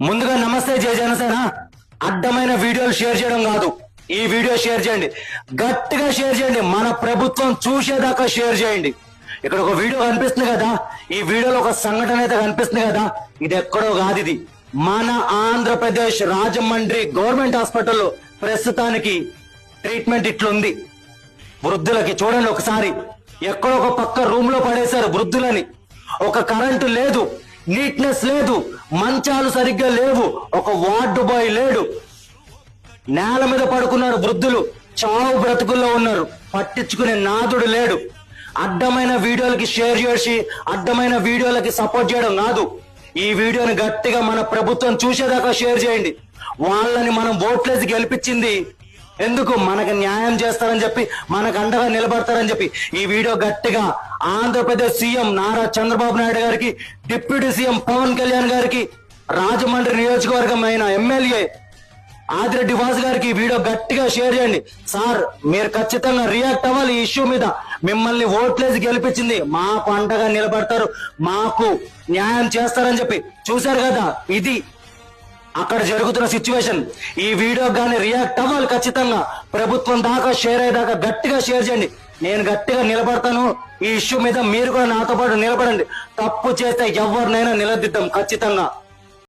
ముందుగా నమస్తే జయ జనసేన. అడ్డమైన వీడియోలు షేర్ చేయడం కాదు. ఈ వీడియో షేర్ చేయండి. గట్టిగా షేర్ చేయండి. మన ప్రభుత్వం చూసేదాకా షేర్ చేయండి. ఇక్కడ ఒక వీడియో కనిపిస్తుంది కదా? ఈ వీడియోలో ఒక సంఘటన అయితే కనిపిస్తుంది కదా? ఇది ఎక్కడో కాదు ఇది. మన ఆంధ్రప్రదేశ్ రాజమండ్రి గవర్నమెంట్ హాస్పిటల్లో ప్రస్తుతానికి ట్రీట్మెంట్ ఇట్లుంది. వృద్ధులకి చూడండి ఒకసారి. ఎక్కడో ఒక పక్క రూమ్లో పడేశారు వృద్ధులని. ఒక కరెంటు లేదు. నీట్నెస్ లేదు మంచాలు సరిగ్గా లేవు ఒక వార్డు బాయ్ లేడు. నేల మీద పడుకున్నారు వృద్ధులు చావు బ్రతుకుల్లో ఉన్నారు పట్టించుకునే నాదుడు లేడు. అడ్డమైన వీడియోలకి షేర్ చేసి అడ్డమైన వీడియోలకి సపోర్ట్ చేయడం కాదు. ఈ వీడియోని గట్టిగా మన ప్రభుత్వం చూసేదాకా షేర్ చేయండి. వాళ్ళని మనం ఓట్లేసి గెలిపించింది. ఎందుకు? మనకు న్యాయం చేస్తారని చెప్పి మనకు అండగా నిలబడతారని చెప్పి. ఈ వీడియో గట్టిగా ఆంధ్రప్రదేశ్ సీఎం నారా చంద్రబాబు నాయుడు గారికి డిప్యూటీ సీఎం పవన్ కళ్యాణ్ గారికి రాజమండ్రి నియోజకవర్గం అయిన ఎమ్మెల్యే ఆదిరెడ్డి వాసు గారికి వీడియో గట్టిగా షేర్ చేయండి. సార్ మీరు ఖచ్చితంగా రియాక్ట్ అవ్వాలి ఈ ఇష్యూ మీద. మిమ్మల్ని ఓట్లేసి గెలిపించింది. మాకు అండగా నిలబడతారు. మాకు న్యాయం చేస్తారని చెప్పి. చూశారు కదా ఇది అక్కడ జరుగుతున్న సిచ్యువేషన్ ఈ వీడియో కానీ రియాక్ట్ అవ్వాలి ఖచ్చితంగా. ప్రభుత్వం దాకా షేర్ అయ్యేదాకా గట్టిగా షేర్ చేయండి. నేను గట్టిగా నిలబడతాను. ఈ ఇష్యూ మీద మీరు కూడా నాతో పాటు నిలబడండి. తప్పు చేస్తే ఎవరినైనా నిలదీద్దాం ఖచ్చితంగా.